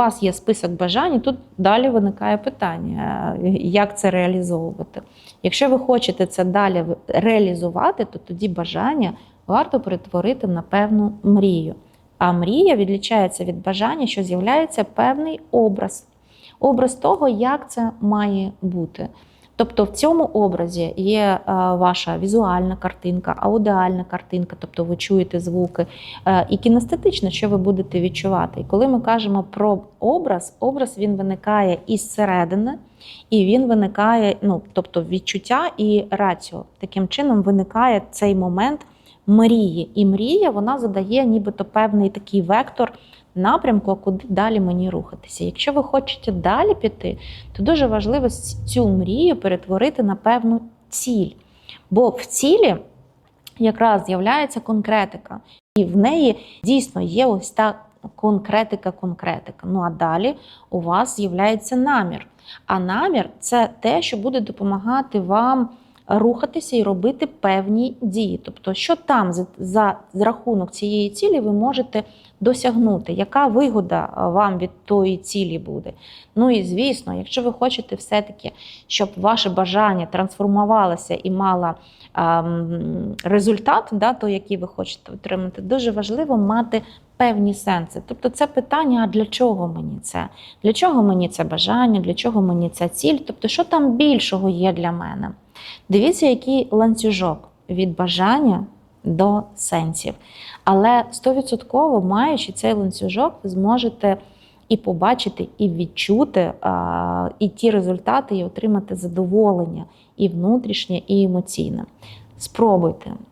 вас є список бажань, тут далі виникає питання, е, як це реалізовувати. Якщо ви хочете це далі реалізувати, то тоді бажання варто перетворити на певну мрію. А мрія відлічається від бажання, що з'являється певний образ. Образ того, як це має бути. Тобто в цьому образі є е, ваша візуальна картинка, аудіальна картинка, тобто ви чуєте звуки, е, і кінестетично, що ви будете відчувати. І коли ми кажемо про образ, образ він виникає із середини, і він виникає, ну тобто відчуття і раціо. Таким чином виникає цей момент мрії. І мрія вона задає нібито певний такий вектор напрямку, куди далі мені рухатися. Якщо ви хочете далі піти, то дуже важливо цю мрію перетворити на певну ціль. Бо в цілі якраз з'являється конкретика, і в неї дійсно є ось та конкретика-конкретика. Ну а далі у вас з'являється намір. А намір це те, що буде допомагати вам рухатися і робити певні дії. Тобто, що там за, за, рахунок цієї цілі ви можете досягнути, яка вигода вам від тої цілі буде. Ну і звісно, якщо ви хочете все-таки, щоб ваше бажання трансформувалося і мало а, м, результат, да, той, який ви хочете отримати, дуже важливо мати певні сенси. Тобто це питання, а для чого мені це? Для чого мені це бажання, для чого мені ця ціль? Тобто, що там більшого є для мене? Дивіться, який ланцюжок від бажання до сенсів. Але 100% маючи цей ланцюжок, ви зможете і побачити, і відчути і ті результати, і отримати задоволення і внутрішнє, і емоційне. Спробуйте.